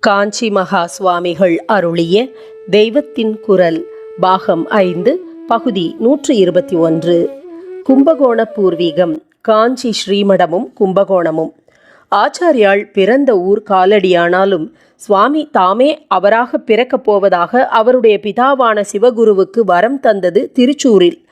காஞ்சி மகா சுவாமிகள் அருளிய தெய்வத்தின் குரல் பாகம் ஐந்து பகுதி நூற்று இருபத்தி ஒன்று. கும்பகோண பூர்வீகம் காஞ்சி ஸ்ரீமடமும் கும்பகோணமும். ஆச்சாரியாள் பிறந்த ஊர் காலடியானாலும் சுவாமி தாமே அவராக பிறக்கப் போவதாக அவருடைய பிதாவான சிவகுருவுக்கு வரம் தந்தது திருச்சூரில்.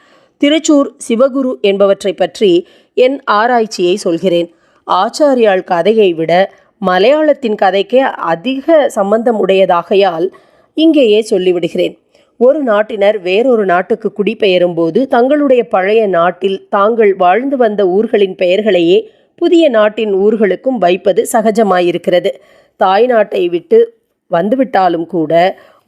திருச்சூர் சிவகுரு என்பவற்றை பற்றி என் ஆராய்ச்சியை சொல்கிறேன். ஆச்சாரியாள் கதையை விட மலையாளத்தின் கதைக்கே அதிக சம்பந்தம் உடையதாகையால் இங்கேயே சொல்லிவிடுகிறேன். ஒரு நாட்டினர் வேறொரு நாட்டுக்கு குடிபெயரும் போது தங்களுடைய பழைய நாட்டில் தாங்கள் வாழ்ந்து வந்த ஊர்களின் பெயர்களையே புதிய நாட்டின் ஊர்களுக்கும் வைப்பது சகஜமாயிருக்கிறது. தாய் நாட்டை விட்டு வந்துவிட்டாலும் கூட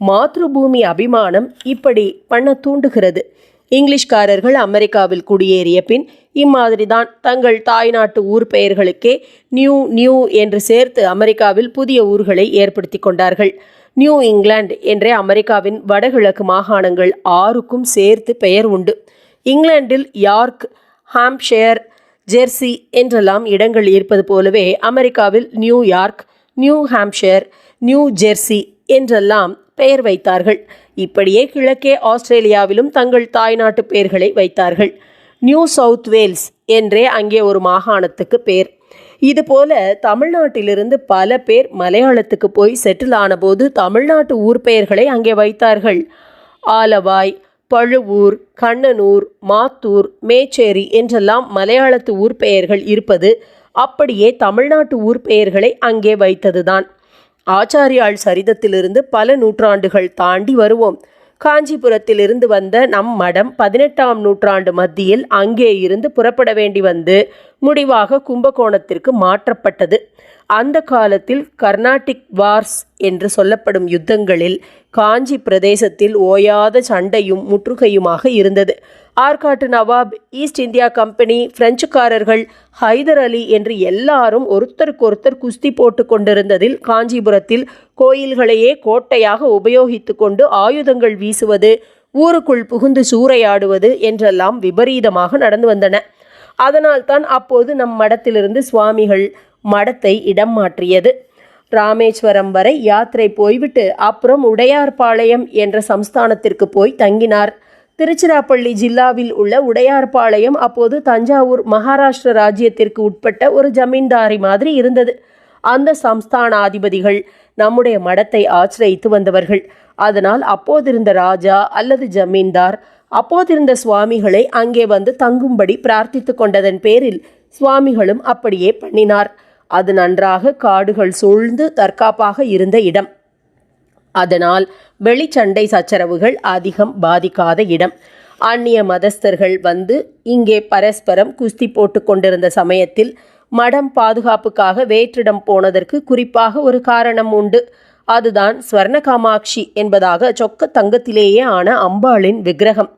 மாத்ருபூமி அபிமானம் இப்படி பண்ண தூண்டுகிறது. இங்கிலீஷ்காரர்கள் அமெரிக்காவில் குடியேறிய பின் இம்மாதிரிதான் தங்கள் தாய்நாட்டு ஊர் பெயர்களுக்கே நியூ நியூ என்று சேர்த்து அமெரிக்காவில் புதிய ஊர்களை ஏற்படுத்தி கொண்டார்கள். நியூ இங்கிலாந்து என்றே அமெரிக்காவின் வடகிழக்கு மாகாணங்கள் ஆறுக்கும் சேர்த்து பெயர் உண்டு. இங்கிலாந்தில் யார்க் ஹாம்ப்ஷயர் ஜெர்சி என்றெல்லாம் இடங்கள் இருப்பது போலவே அமெரிக்காவில் New York New Hampshire New Jersey என்றெல்லாம் பெயர் வைத்தார்கள். இப்படியே கிழக்கே ஆஸ்திரேலியாவிலும் தங்கள் தாய்நாட்டு பெயர்களை வைத்தார்கள். நியூ சவுத் வேல்ஸ் என்றே அங்கே ஒரு மாகாணத்துக்கு பேர். இதுபோல தமிழ்நாட்டிலிருந்து பல பேர் மலையாளத்துக்கு போய் செட்டில் ஆனபோது தமிழ்நாட்டு ஊர் பெயர்களை அங்கே வைத்தார்கள். ஆலவாய் பழுவூர் கண்ணனூர் மாத்தூர் மேச்சேரி என்றெல்லாம் மலையாளத்து ஊர் பெயர்கள் இருப்பது அப்படியே தமிழ்நாட்டு ஊர் பெயர்களை அங்கே வைத்ததுதான். ஆச்சாரியாள் சரிதத்திலிருந்து பல நூற்றாண்டுகள் தாண்டி வருவோம். காஞ்சிபுரத்திலிருந்து வந்த நம் மடம் பதினெட்டாம் நூற்றாண்டு மத்தியில் அங்கே இருந்து புறப்பட வேண்டி வந்து முடிவாக கும்பகோணத்திற்கு மாற்றப்பட்டது. அந்த காலத்தில் கர்நாடிக் வார்ஸ் என்று சொல்லப்படும் யுத்தங்களில் காஞ்சி பிரதேசத்தில் ஓயாத சண்டையும் முற்றுகையுமாக இருந்தது. ஆற்காட்டு நவாப் ஈஸ்ட் இந்தியா கம்பெனி பிரெஞ்சுக்காரர்கள் ஹைதர் அலி என்று எல்லாரும் ஒருத்தருக்கொருத்தர் குஸ்தி போட்டு கொண்டிருந்ததில் காஞ்சிபுரத்தில் கோயில்களையே கோட்டையாக உபயோகித்து கொண்டு ஆயுதங்கள் வீசுவது ஊருக்குள் புகுந்து சூறையாடுவது என்றெல்லாம் விபரீதமாக நடந்து வந்தன. அதனால்தான் அப்போது நம் மடத்திலிருந்து சுவாமிகள் மடத்தை இடம் மாற்றியது. ராமேஸ்வரம் வரை யாத்திரை போய்விட்டு அப்புறம் உடையார்பாளையம் என்ற சம்ஸ்தானத்திற்கு போய் தங்கினார். திருச்சிராப்பள்ளி ஜில்லாவில் உள்ள உடையார்பாளையம் அப்போது தஞ்சாவூர் மகாராஷ்டிர ராஜ்யத்திற்கு உட்பட்ட ஒரு ஜமீன்தாரி மாதிரி இருந்தது. அந்த சம்ஸ்தானாதிபதிகள் நம்முடைய மடத்தை ஆசிரயித்து வந்தவர்கள். அதனால் அப்போதிருந்த ராஜா அல்லது ஜமீன்தார் அப்போதிருந்த சுவாமிகளை அங்கே வந்து தங்கும்படி பிரார்த்தித்து கொண்டதன் பேரில் சுவாமிகளும் அப்படியே பண்ணினார். அது நன்றாக காடுகள் சூழ்ந்து தற்காப்பாக இருந்த இடம். அதனால் வெளிச்சண்டை சச்சரவுகள் அதிகம் பாதிக்காத இடம். அந்நிய மதஸ்தர்கள் வந்து இங்கே பரஸ்பரம் குஸ்தி போட்டு கொண்டிருந்த சமயத்தில் மடம் பாதுகாப்புக்காக வேற்றிடம் போனதற்கு குறிப்பாக ஒரு காரணம் உண்டு. அதுதான் ஸ்வர்ண காமாட்சி என்பதாக சொக்க தங்கத்திலேயே ஆன அம்பாளின் விக்கிரகம்.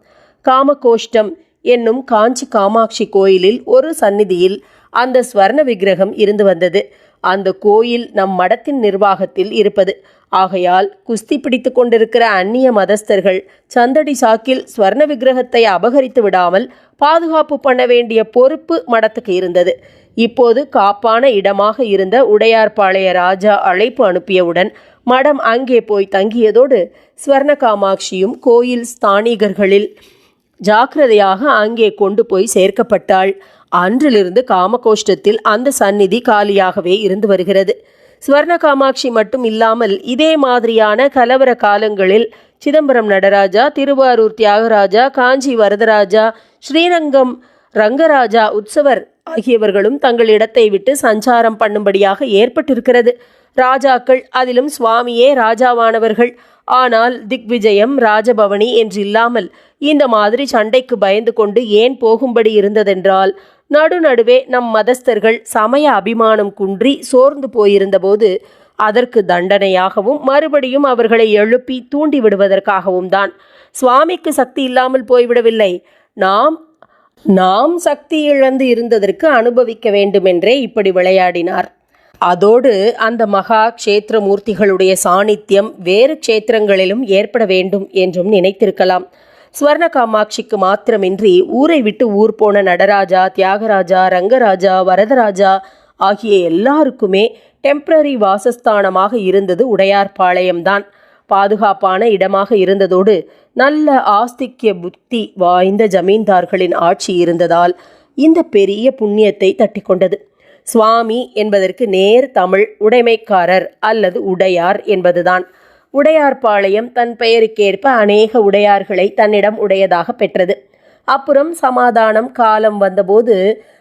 காமகோஷ்டம் என்னும் காஞ்சி காமாட்சி கோயிலில் ஒரு சந்நிதியில் அந்த ஸ்வர்ண விக்கிரகம் இருந்து வந்தது. அந்த கோயில் நம் மடத்தின் நிர்வாகத்தில் இருப்பது. ஆகையால் குஸ்தி பிடித்து கொண்டிருக்கிற அந்நிய மதஸ்தர்கள் சந்தடி சாக்கில் ஸ்வர்ண விக்கிரகத்தை அபகரித்து விடாமல் பாதுகாப்பு பண்ண வேண்டிய பொறுப்பு மடத்துக்கு இருந்தது. இப்போது காப்பான இடமாக இருந்த உடையார்பாளைய ராஜா அழைப்பு அனுப்பியவுடன் மடம் அங்கே போய் தங்கியதோடு ஸ்வர்ண காமாட்சியும் கோயில் ஸ்தானிகர்களில் ஜாக்கிரதையாக அங்கே கொண்டு போய் சேர்க்கப்பட்டாள். அன்றிலிருந்து காமகோஷ்டத்தில் அந்த சந்நிதி காலியாகவே இருந்து வருகிறது. ஸ்வர்ண காமாட்சி மட்டும் இல்லாமல் இதே மாதிரியான கலவர காலங்களில் சிதம்பரம் நடராஜா திருவாரூர் தியாகராஜா காஞ்சி வரதராஜா ஸ்ரீரங்கம் ரங்கராஜா உற்சவர் ஆகியவர்களும் தங்கள் இடத்தை விட்டு சஞ்சாரம் பண்ணும்படியாக ஏற்பட்டிருக்கிறது. ராஜாக்கள் அதிலும் சுவாமியே ராஜாவானவர்கள். ஆனால் திக்விஜயம் ராஜபவனி என்றில்லாமல் இந்த மாதிரி சண்டைக்கு பயந்து கொண்டு ஏன் போகும்படி இருந்ததென்றால் நடுநடுவே நம் மதஸ்தர்கள் சமய அபிமானம் குன்றி சோர்ந்து போயிருந்தபோது அதற்கு தண்டனையாகவும் மறுபடியும் அவர்களை எழுப்பி தூண்டி விடுவதற்காகவும் தான். சுவாமிக்கு சக்தி இல்லாமல் போய்விடவில்லை. நாம் நாம் சக்தி இழந்து இருந்ததற்கு அனுபவிக்க வேண்டுமென்றே இப்படி விளையாடினார். அதோடு அந்த மகா க்ஷேத்திர மூர்த்திகளுடைய சாநித்தியம் வேறு க்ஷேத்திரங்களிலும் ஏற்பட வேண்டும் என்றும் நினைத்திருக்கலாம். ஸ்வர்ண காமாட்சிக்கு மாத்திரமின்றி ஊரை விட்டு ஊர் போன நடராஜா தியாகராஜா ரங்கராஜா வரதராஜா ஆகிய எல்லாருக்குமே டெம்பரரி வாசஸ்தானமாக இருந்தது உடையார்பாளையம்தான் பாதுகாப்பான இடமாக இருந்ததோடு நல்ல ஆஸ்திக்ய புத்தி வாய்ந்த ஜமீன்தார்களின் ஆட்சி இருந்ததால் இந்த பெரிய புண்ணியத்தை தட்டி கொண்டது சுவாமி என்பதற்கு நேர் தமிழ் உடைமைக்காரர் அல்லது உடையார் என்பதுதான். உடையார்பாளையம் தன் பெயருக்கேற்ப அநேக உடையார்களை தன்னிடம் உடையதாக பெற்றது. அப்புறம் சமாதானம் காலம் வந்தபோது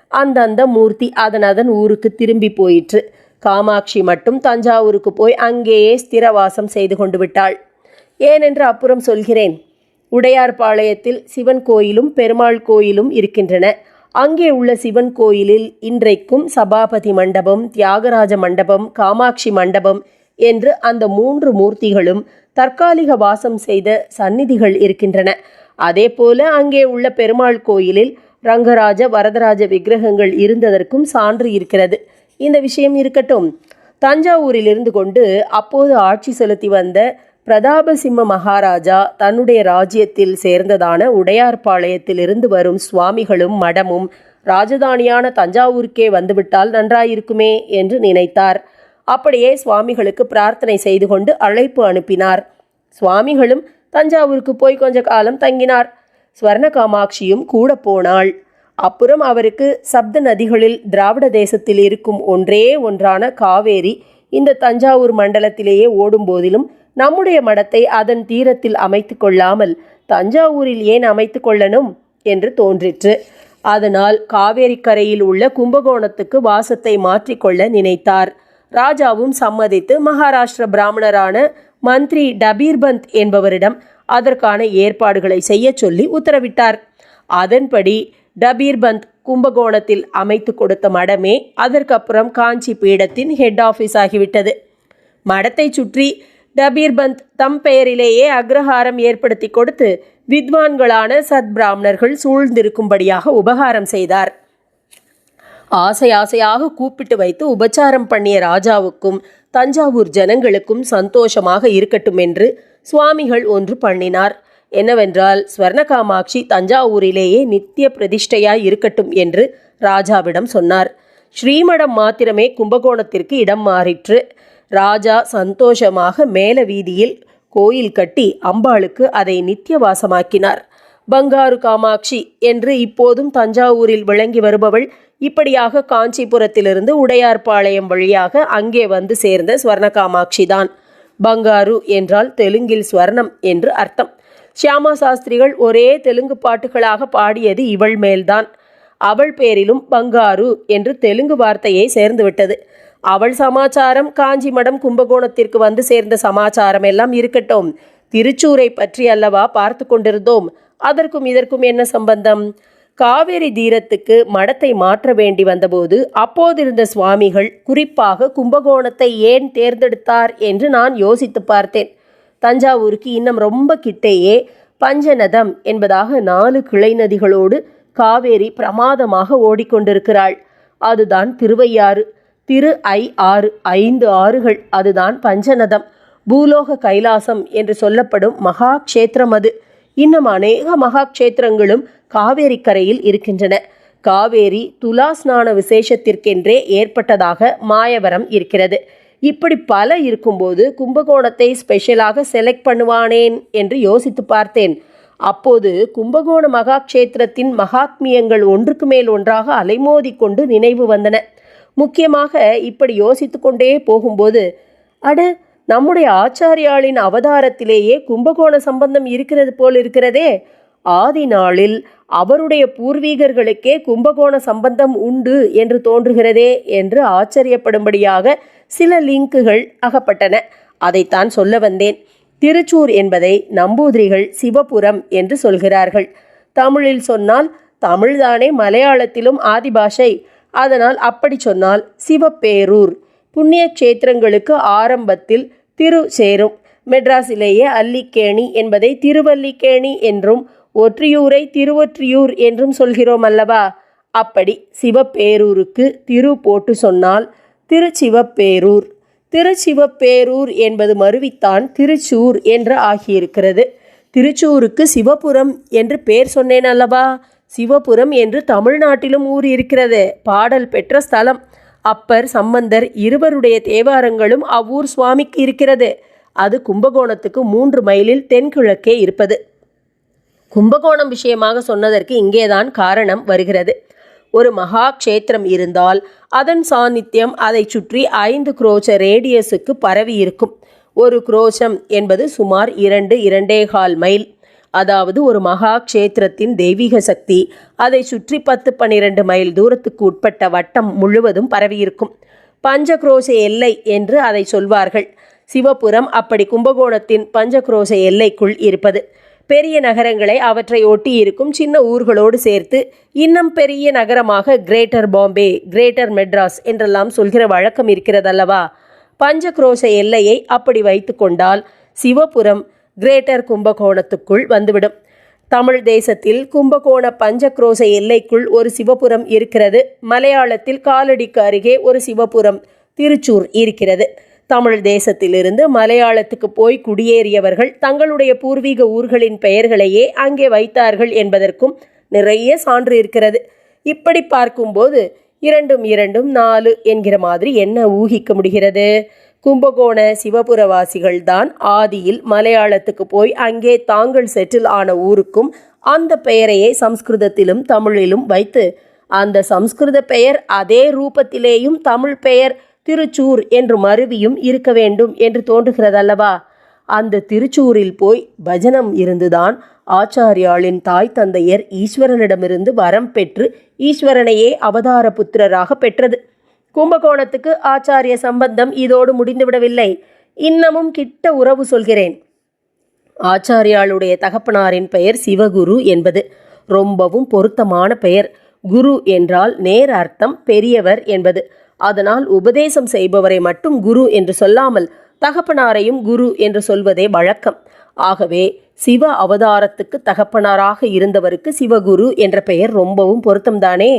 அந்தந்த மூர்த்தி அதன் அதன் ஊருக்கு திரும்பி போயிற்று. காமாட்சி மட்டும் தஞ்சாவூருக்கு போய் அங்கேயே ஸ்திரவாசம் செய்து கொண்டு விட்டாள். ஏனென்று அப்புறம் சொல்கிறேன். உடையார்பாளையத்தில் சிவன் கோயிலும் பெருமாள் கோயிலும் இருக்கின்றன. அங்கே உள்ள சிவன் கோயிலில் இன்றைக்கும் சபாபதி மண்டபம் தியாகராஜ மண்டபம் காமாட்சி மண்டபம் என்று அந்த மூன்று மூர்த்திகளும் தற்காலிக வாசம் செய்த சந்நிதிகள் இருக்கின்றன. அதேபோல அங்கே உள்ள பெருமாள் கோயிலில் ரங்கராஜ வரதராஜ விக்கிரகங்கள் இருந்ததற்கும் சான்று இருக்கிறது. இந்த விஷயம் இருக்கட்டும். தஞ்சாவூரில் இருந்து கொண்டு அப்போது ஆட்சி செலுத்தி வந்த பிரதாபசிம்ம மகாராஜா தன்னுடைய ராஜ்யத்தில் சேர்ந்ததான உடையார்பாளையத்தில் இருந்து வரும் சுவாமிகளும் மடமும் ராஜதானியான தஞ்சாவூருக்கே வந்துவிட்டால் நன்றாயிருக்குமே என்று நினைத்தார். அப்படியே சுவாமிகளுக்கு பிரார்த்தனை செய்து கொண்டு அழைப்பு அனுப்பினார். சுவாமிகளும் தஞ்சாவூருக்கு போய் கொஞ்ச காலம் தங்கினார். ஸ்வர்ண காமாட்சியும் கூட போனாள். அப்புறம் அவருக்கு சப்த நதிகளில் திராவிட தேசத்தில் இருக்கும் ஒன்றே ஒன்றான காவேரி இந்த தஞ்சாவூர் மண்டலத்திலேயே ஓடும் போதிலும் நம்முடைய மடத்தை அதன் தீரத்தில் அமைத்து கொள்ளாமல் தஞ்சாவூரில் ஏன் அமைத்து கொள்ளணும் என்று தோன்றிற்று. அதனால் காவேரி கரையில் உள்ள கும்பகோணத்துக்கு வாசத்தை மாற்றிக்கொள்ள நினைத்தார். ராஜாவும் சம்மதித்து மகாராஷ்டிர பிராமணரான மந்திரி டபீர்பந்த் என்பவரிடம் அதற்கான ஏற்பாடுகளை செய்ய சொல்லி உத்தரவிட்டார். அதன்படி டபீர்பந்த் கும்பகோணத்தில் அமைத்து கொடுத்த மடமே அதற்கப்புறம் காஞ்சி பீடத்தின் ஹெட் ஆஃபீஸ் ஆகிவிட்டது. மடத்தை சுற்றி டபீர்பந்த் தம் பெயரிலேயே அக்ரஹாரம் ஏற்படுத்தி கொடுத்து வித்வான்களான சத்பிராமணர்கள் சூழ்ந்திருக்கும்படியாக உபகாரம் செய்தார். ஆசை ஆசையாக கூப்பிட்டு வைத்து உபச்சாரம் பண்ணிய ராஜாவுக்கும் தஞ்சாவூர் ஜனங்களுக்கும் சந்தோஷமாக இருக்கட்டும் என்று சுவாமிகள் ஒன்று பண்ணினார். என்னவென்றால் ஸ்வர்ணகாமாட்சி தஞ்சாவூரிலேயே நித்திய பிரதிஷ்டையாய் இருக்கட்டும் என்று ராஜாவிடம் சொன்னார். ஸ்ரீமடம் மாத்திரமே கும்பகோணத்திற்கு இடம் மாறிற்று. ராஜா சந்தோஷமாக மேல வீதியில் கோயில் கட்டி அம்பாளுக்கு அதை நித்தியவாசமாக்கினார். பங்காரு காமாட்சி என்று இப்போதும் தஞ்சாவூரில் விளங்கி வருபவள் இப்படியாக காஞ்சிபுரத்திலிருந்து உடையார்பாளையம் வழியாக அங்கே வந்து சேர்ந்த ஸ்வர்ண காமாட்சி தான் பங்காரு என்றால் தெலுங்கில் ஸ்வர்ணம் என்று அர்த்தம். ஷியாமா சாஸ்திரிகள் ஒரே தெலுங்கு பாட்டுகளாக பாடியது இவள் மேல்தான். அவள் பேரிலும் பங்காரு என்று தெலுங்கு வார்த்தையை சேர்ந்துவிட்டது அவள் சமாச்சாரம் காஞ்சி மடம் கும்பகோணத்திற்கு வந்து சேர்ந்த சமாச்சாரம் எல்லாம் இருக்கட்டும். திருச்சூரை பற்றி அல்லவா பார்த்து கொண்டிருந்தோம். அதற்கும் இதற்கும் என்ன சம்பந்தம்? காவேரி தீரத்துக்கு மடத்தை மாற்ற வேண்டி வந்தபோது அப்போதிருந்த சுவாமிகள் குறிப்பாக கும்பகோணத்தை ஏன் தேர்ந்தெடுத்தார் என்று நான் யோசித்து பார்த்தேன். தஞ்சாவூருக்கு இன்னும் ரொம்ப கிட்டேயே பஞ்சநதம் என்பதாக நாலு கிளை நதிகளோடு காவேரி பிரமாதமாக ஓடிக்கொண்டிருக்கிறாள். அதுதான் திருவையாறு. திரு ஐ ஆறு ஐந்து ஆறுகள் அதுதான் பஞ்சநதம். பூலோக கைலாசம் என்று சொல்லப்படும் மகாக்ஷேத்திரம் அது. இன்னும் அநேக மகாக்ஷேத்திரங்களும் காவேரி கரையில் இருக்கின்றன. காவேரி துலா ஸ்நான விசேஷத்திற்கென்றே ஏற்பட்டதாக மாயவரம் இருக்கிறது. இப்படி பல இருக்கும்போது கும்பகோணத்தை ஸ்பெஷலாக செலக்ட் பண்ணுவானேன் என்று யோசித்து பார்த்தேன். அப்போது கும்பகோண மகாக்ஷேத்திரத்தின் மகாத்மியங்கள் ஒன்றுக்கு மேல் ஒன்றாக அலைமோதி கொண்டு நினைவு வந்தன. முக்கியமாக இப்படி யோசித்து கொண்டே போகும்போது அட நம்முடைய ஆச்சாரியாளின் அவதாரத்திலேயே கும்பகோண சம்பந்தம் இருக்கிறது போல் இருக்கிறதே. ஆதி நாளில் அவருடைய பூர்வீகர்களுக்கே கும்பகோண சம்பந்தம் உண்டு என்று தோன்றுகிறதே என்று ஆச்சரியப்படும்படியாக சில லிங்குகள் அகப்பட்டன. அதைத்தான் சொல்ல வந்தேன். திருச்சூர் என்பதை நம்பூதிரிகள் சிவபுரம் என்று சொல்கிறார்கள். தமிழில் சொன்னால் தமிழ்தானே மலையாளத்திலும் ஆதிபாஷை. அதனால் அப்படி சொன்னால் சிவப்பேரூர். புண்ணிய கஷேத்திரங்களுக்கு ஆரம்பத்தில் திரு சேரும் மெட்ராஸிலேயே அல்லிக்கேணி என்பதை திருவல்லிக்கேணி என்றும் ஒற்றியூரை திருவொற்றியூர் என்றும் சொல்கிறோம் அல்லவா அப்படி சிவப்பேரூருக்கு திரு போட்டு சொன்னால் திருச்சிவப்பேரூர். திருச்சிவப்பேரூர் என்பது மறுவித்தான் திருச்சூர் என்று ஆகியிருக்கிறது. திருச்சூருக்கு சிவபுரம் என்று பேர் சொன்னேன் அல்லவா சிவபுரம் என்று தமிழ்நாட்டிலும் ஊர் இருக்கிறது பாடல் பெற்ற ஸ்தலம். அப்பர் சம்பந்தர் இருவருடைய தேவாரங்களும் அவ்வூர் சுவாமிக்கு இருக்கிறது. அது கும்பகோணத்துக்கு மூன்று மைலில் தென்கிழக்கே இருப்பது. கும்பகோணம் விஷயமாக சொன்னதற்கு இங்கேதான் காரணம் வருகிறது. ஒரு மகா க்ஷேத்திரம் இருந்தால் அதன் சாநித்தியம் அதை சுற்றி ஐந்து குரோச்ச ரேடியஸுக்கு பரவி இருக்கும் ஒரு குரோச்சம் என்பது சுமார் இரண்டு இரண்டேகால் மைல். அதாவது ஒரு மகா க்ஷேத்திரத்தின் தெய்வீக சக்தி. அதை சுற்றி பத்து பன்னிரண்டு மைல் தூரத்துக்கு உட்பட்ட வட்டம் முழுவதும் பரவியிருக்கும். பஞ்சக்ரோச எல்லை என்று அதை சொல்வார்கள். சிவபுரம் அப்படி கும்பகோணத்தின் பஞ்சக்ரோச எல்லைக்குள் இருப்பது. பெரிய நகரங்களை அவற்றை ஒட்டி இருக்கும் சின்ன ஊர்களோடு சேர்த்து இன்னும் பெரிய நகரமாக கிரேட்டர் பாம்பே கிரேட்டர் மெட்ராஸ் என்றெல்லாம் சொல்கிற வழக்கம் இருக்கிறதல்லவா? பஞ்சக்ரோஷ எல்லையை அப்படி வைத்து கொண்டால் சிவபுரம் கிரேட்டர் கும்பகோணத்துக்குள் வந்துவிடும். தமிழ் தேசத்தில் கும்பகோண பஞ்சக்ரோச எல்லைக்குள் ஒரு சிவபுரம் இருக்கிறது. மலையாளத்தில் காலடிக்கு அருகே ஒரு சிவபுரம் திருச்சூர் இருக்கிறது. தமிழ் தேசத்திலிருந்து மலையாளத்துக்கு போய் குடியேறியவர்கள் தங்களுடைய பூர்வீக ஊர்களின் பெயர்களையே அங்கே வைத்தார்கள் என்பதற்கும் நிறைய சான்று இருக்கிறது. இப்படி பார்க்கும்போது இரண்டும் இரண்டும் நாலு என்கிற மாதிரி என்ன ஊகிக்க முடிகிறது? கும்பகோண சிவபுரவாசிகள் தான் ஆதியில் மலையாளத்துக்கு போய் அங்கே தாங்கள் செட்டில் ஆன ஊருக்கும் அந்த பெயரையே சம்ஸ்கிருதத்திலும் தமிழிலும் வைத்து அந்த சம்ஸ்கிருத பெயர் அதே ரூபத்திலேயும் தமிழ் பெயர் திருச்சூர் என்று மருவியும் இருக்க வேண்டும் என்று தோன்றுகிறதல்லவா? அந்த திருச்சூரில் போய் பஜனம் இருந்துதான் ஆச்சாரியாளின் தாய் தந்தையர் ஈஸ்வரனிடமிருந்து வரம் பெற்று ஈஸ்வரனையே அவதார புத்திரராக பெற்றது. கும்பகோணத்துக்கு ஆச்சாரிய சம்பந்தம் இதோடு முடிந்துவிடவில்லை. இன்னமும் கிட்ட உறவு சொல்கிறேன். ஆச்சாரியாளுடைய தகப்பனாரின் பெயர் சிவகுரு என்பது ரொம்பவும் பொருத்தமான பெயர். குரு என்றால் நேர் அர்த்தம் பெரியவர் என்பது. அதனால் உபதேசம் செய்பவரை மட்டும் குரு என்று சொல்லாமல் தகப்பனாரையும் குரு என்று சொல்வதே வழக்கம். ஆகவே சிவ அவதாரத்துக்கு தகப்பனாராக இருந்தவருக்கு சிவகுரு என்ற பெயர் ரொம்பவும் பொருத்தம்தானே?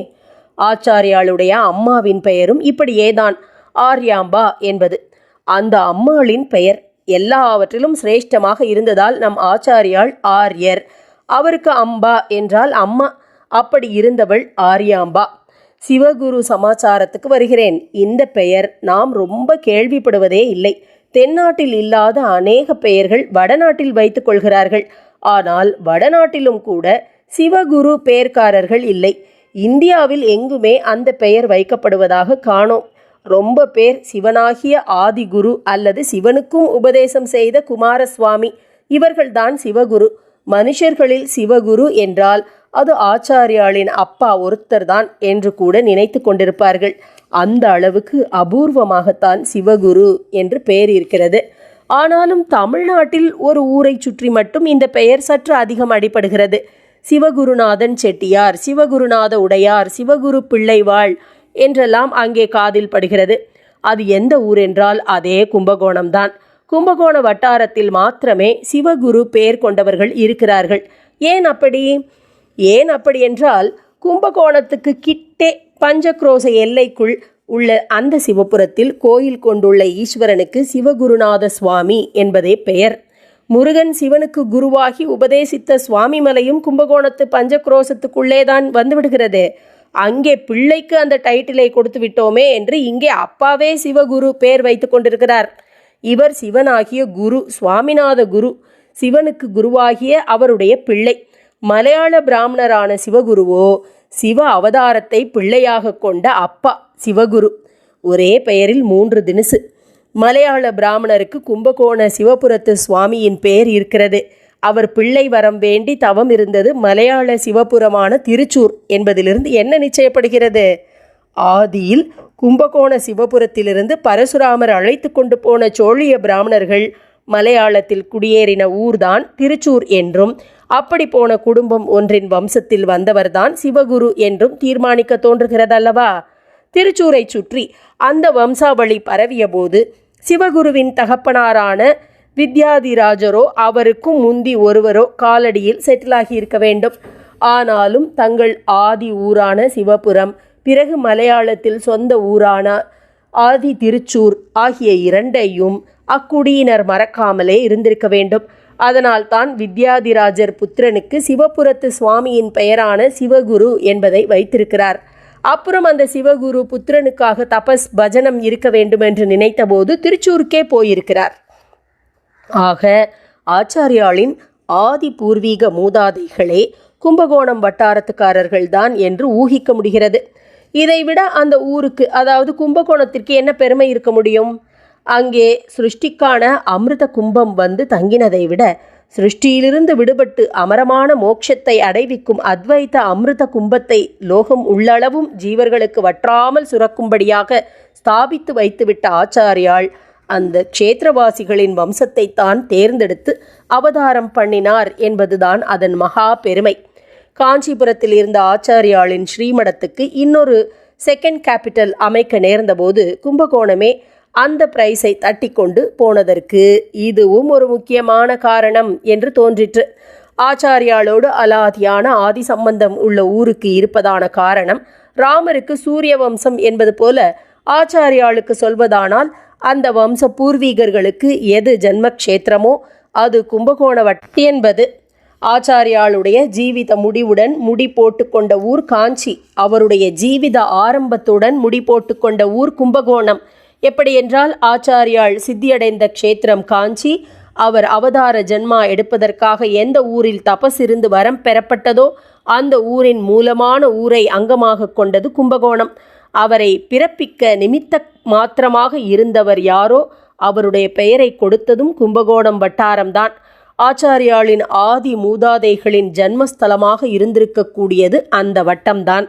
ஆச்சாரியாளுடைய அம்மாவின் பெயரும் இப்படியேதான் ஆர்யாம்பா என்பது. அந்த அம்மாளின் பெயர் எல்லாவற்றிலும் சிரேஷ்டமாக இருந்ததால் நம் ஆச்சாரியாள் ஆர்யர். அவருக்கு அம்பா என்றால் அம்மா அப்படி இருந்தவள் ஆர்யாம்பா. சிவகுரு சமாச்சாரத்துக்கு வருகிறேன். இந்த பெயர் நாம் ரொம்ப கேள்விப்படுவதே இல்லை. தென்னாட்டில் இல்லாத அநேக பெயர்கள் வடநாட்டில் வைத்துக் கொள்கிறார்கள். ஆனால் வடநாட்டிலும் கூட சிவகுரு பெயர்க்காரர்கள் இல்லை. இந்தியாவில் எங்குமே அந்த பெயர் வைக்கப்படுவதாக காணோம். ரொம்ப பேர் சிவனாகிய ஆதிகுரு அல்லது சிவனுக்கும் உபதேசம் செய்த குமாரசுவாமி. இவர்கள்தான் சிவகுரு. மனுஷர்களில் சிவகுரு என்றால் அது ஆச்சாரியாளின் அப்பா ஒருத்தர் தான் என்று கூட நினைத்து கொண்டிருப்பார்கள். அந்த அளவுக்கு அபூர்வமாகத்தான் சிவகுரு என்று பெயர் இருக்கிறது. ஆனாலும் தமிழ்நாட்டில் ஒரு ஊரை சுற்றி மட்டும் இந்த பெயர் சற்று அதிகம் அடிபடுகிறது. சிவகுருநாதன் செட்டியார் சிவகுருநாத உடையார் சிவகுரு பிள்ளைவாள் என்றெல்லாம் அங்கே காதில் படுகிறது. அது எந்த ஊர் என்றால் அதே கும்பகோணம்தான். கும்பகோண வட்டாரத்தில் மாத்திரமே சிவகுரு பெயர் கொண்டவர்கள் இருக்கிறார்கள். ஏன் அப்படி? ஏன் அப்படி என்றால் கும்பகோணத்துக்கு கிட்டே பஞ்சக்ரோச எல்லைக்குள் உள்ள அந்த சிவபுரத்தில் கோயில் கொண்டுள்ள ஈஸ்வரனுக்கு சிவகுருநாத சுவாமி என்பதே பெயர். முருகன் சிவனுக்கு குருவாகி உபதேசித்த சுவாமிமலையும் கும்பகோணத்து பஞ்சக்ரோசத்துக்குள்ளேதான் வந்துவிடுகிறது. அங்கே பிள்ளைக்கு அந்த டைட்டிலை கொடுத்து விட்டோமே என்று இங்கே அப்பாவே சிவகுரு பேர் வைத்து கொண்டிருக்கிறார். இவர் சிவனாகிய குரு சுவாமிநாத குரு சிவனுக்கு குருவாகிய அவருடைய பிள்ளை. மலையாள பிராமணரான சிவகுருவோ சிவ அவதாரத்தை பிள்ளையாக கொண்ட அப்பா சிவகுரு. ஒரே பெயரில் மூன்று தினசு. மலையாள பிராமணருக்கு கும்பகோண சிவபுரத்து சுவாமியின் பெயர் இருக்கிறது. அவர் பிள்ளை வரம் வேண்டி தவம் இருந்தது மலையாள சிவபுரமான திருச்சூர் என்பதிலிருந்து என்ன நிச்சயப்படுகிறது? ஆதியில் கும்பகோண சிவபுரத்திலிருந்து பரசுராமர் அழைத்து கொண்டு போன சோழிய பிராமணர்கள் மலையாளத்தில் குடியேறின ஊர்தான் திருச்சூர் என்றும் அப்படி போன குடும்பம் ஒன்றின் வம்சத்தில் வந்தவர்தான் சிவகுரு என்றும் தீர்மானிக்க தோன்றுகிறதல்லவா? திருச்சூரை சுற்றி அந்த வம்சாவளி பரவியபோது சிவகுருவின் தகப்பனாரான வித்யாதிராஜரோ அவருக்கும் முந்தி ஒருவரோ காலடியில் செட்டிலாகி இருக்க வேண்டும். ஆனாலும் தங்கள் ஆதி ஊரான சிவபுரம் பிறகு மலையாளத்தில் சொந்த ஊரான ஆதி திருச்சூர் ஆகிய இரண்டையும் அக்குடியினர் மறக்காமலே இருந்திருக்க வேண்டும். அதனால் தான் வித்யாதிராஜர் புத்திரனுக்கு சிவபுரத்து சுவாமியின் பெயரான சிவகுரு என்பதை வைத்திருக்கிறார். அப்புறம் அந்த சிவகுரு புத்திரனுக்காக தபஸ் பஜனம் இருக்க வேண்டும் என்று நினைத்தபோது திருச்சூருக்கே போயிருக்கிறார். ஆக ஆச்சாரியாளின் ஆதி பூர்வீக மூதாதைகளே கும்பகோணம் வட்டாரத்துக்காரர்கள்தான் என்று ஊகிக்க முடிகிறது. இதைவிட அந்த ஊருக்கு அதாவது கும்பகோணத்திற்கு என்ன பெருமை இருக்க முடியும்? அங்கே சிருஷ்டிக்கான அமிர்த கும்பம் வந்து தங்கினதை விட சிருஷ்டியிலிருந்து விடுபட்டு அமரமான மோட்சத்தை அடைவிக்கும் அத்வைத அமிர்த கும்பத்தை லோகம் உள்ளளவும் ஜீவர்களுக்கு வற்றாமல் சுரக்கும்படியாக ஸ்தாபித்து வைத்துவிட்ட ஆச்சாரியாள் அந்த க்ஷேத்திரவாசிகளின் வம்சத்தை தான் தேர்ந்தெடுத்து அவதாரம் பண்ணினார் என்பதுதான் அதன் மகா பெருமை. காஞ்சிபுரத்தில் இருந்த ஆச்சாரியாளின் ஸ்ரீமடத்துக்கு இன்னொரு செகண்ட் கேபிட்டல் அமைக்க நேர்ந்தபோது கும்பகோணமே அந்த பிரைஸை தட்டி கொண்டு போனதற்கு இதுவும் ஒரு முக்கியமான காரணம் என்று தோன்றிற்று. ஆச்சாரியாளோடு அலாதியான ஆதி சம்பந்தம் உள்ள ஊருக்கு இருப்பதான காரணம் ராமருக்கு சூரிய வம்சம் என்பது போல ஆச்சாரியாளுக்கு சொல்வதானால் அந்த வம்ச பூர்வீகர்களுக்கு எது ஜன்மக்ஷேத்திரமோ அது கும்பகோணவட் என்பது. ஆச்சாரியாளுடைய ஜீவித முடிவுடன் முடி போட்டுக்கொண்ட ஊர் காஞ்சி அவருடைய ஜீவித ஆரம்பத்துடன் முடி போட்டுக்கொண்ட ஊர் கும்பகோணம். எப்படியென்றால் ஆச்சாரியாள் சித்தியடைந்த க்ஷேத்திரம் காஞ்சி அவர் அவதார ஜென்மா எடுப்பதற்காக எந்த ஊரில் தபஸ் இருந்து வரம் பெறப்பட்டதோ அந்த ஊரின் மூலமான ஊரை அங்கமாக கொண்டது கும்பகோணம். அவரை பிறப்பிக்க நிமித்த மாத்திரமாக இருந்தவர் யாரோ அவருடைய பெயரை கொடுத்ததும் கும்பகோணம் வட்டாரம்தான். ஆச்சாரியாளின் ஆதி மூதாதைகளின் ஜன்மஸ்தலமாக இருந்திருக்கக்கூடியது அந்த வட்டம்தான்.